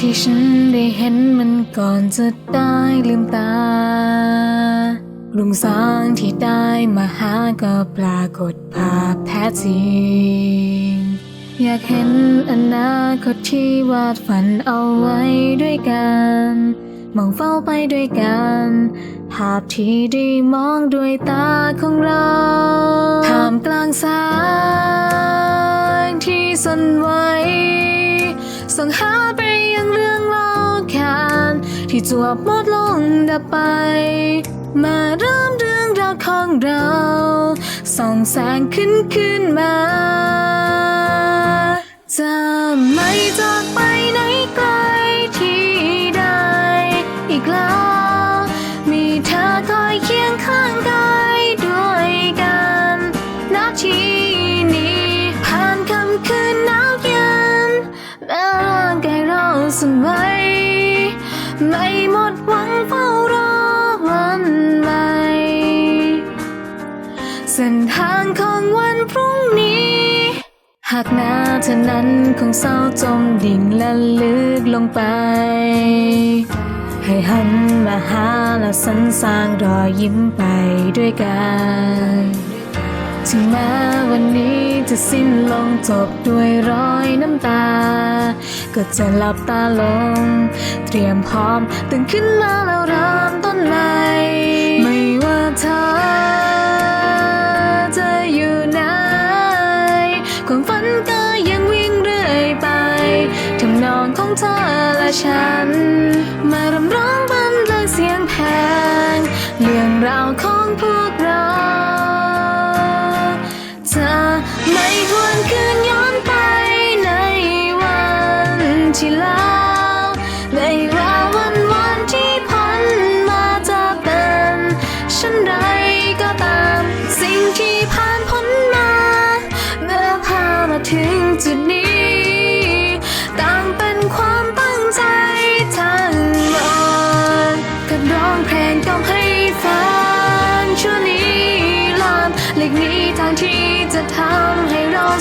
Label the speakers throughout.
Speaker 1: ที่ฉันได้เห็นมันก่อนจะได้ลืมตารุ่งสางที่ได้มาหาก็ปรากฏภาพแท้จริง อยากเห็นอนาคตที่วาดฝันเอาไว้ด้วยกันมองเฝ้าไปด้วยกัน ภาพที่ได้มองด้วยตาของเราท่ามกลางสายที่สั่นไหว ส่องหาไปยังเรื่องเล่าขานที่จวบหมดลงดับไป มาเริ่มเรื่องราวของเราส่องแสงขึ้นขึ้นมา จะไม่จากไป สั่นไหวไม่หมดหวังเฝ้ารอวันใหม่ เส้นทางของวันพรุ่งนี้ หากหน้าเธอนั้นคงเศร้าจมดิ่งและลึกลงไป ให้หันมาหาและสรรสร้างรอยยิ้มไปด้วยกัน ถึงแม้วันนี้จะสิ้นลงจบด้วยรอยน้ำตา ก็จะหลับตาลง เตรียมพร้อมตื่นขึ้นมาแล้วเริ่มต้นใหม่ ไม่ว่าเธอจะอยู่ไหนความฝันก็ยังวิ่งเรื่อยไปทำนองของเธอและฉัน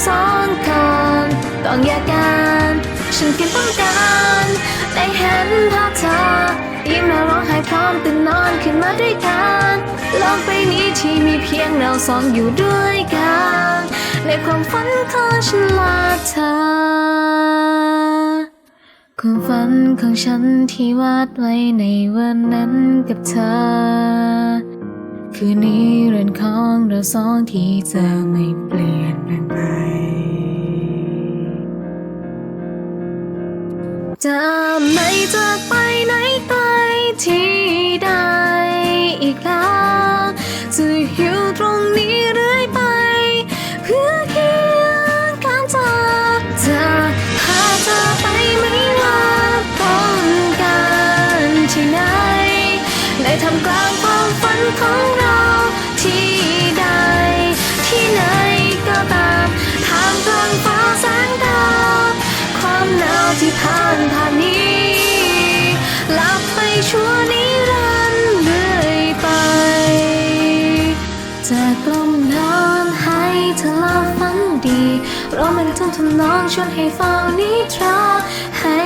Speaker 1: สองคนต้องแยกกัน ฉันเพียงต้องการได้เห็นภาพเธอยิ้มและร้องไห้พร้อมตื่นนอนขึ้นมาด้วยกันโลกใบนี้ที่มีเพียงเราสองอยู่ด้วยกัน ในความฝันของฉันและเธอความฝันของฉันที่วาดไว้ในวันนั้นกับเธอ คือนิรันดร์ของเราสองที่จะไม่เปลี่ยนแปลง จะไม่จากไปไหนไกลที่ใดอีกแล้วจะอยู่ตรงนี้เรื่อยไป เพื่อเคียงข้างเธอจะพาเธอไปไม่ว่าต้องการที่ไหนในทำกลางความฝันของาวที่ผ่านผ่านนี้หลับไปชั่วนิรันดร์เรื่อยไปจะกล่อมนอนให้เธอหลับฝันดี เพราะมันท่อนทำนองชวนให้เฝ้านิทราให้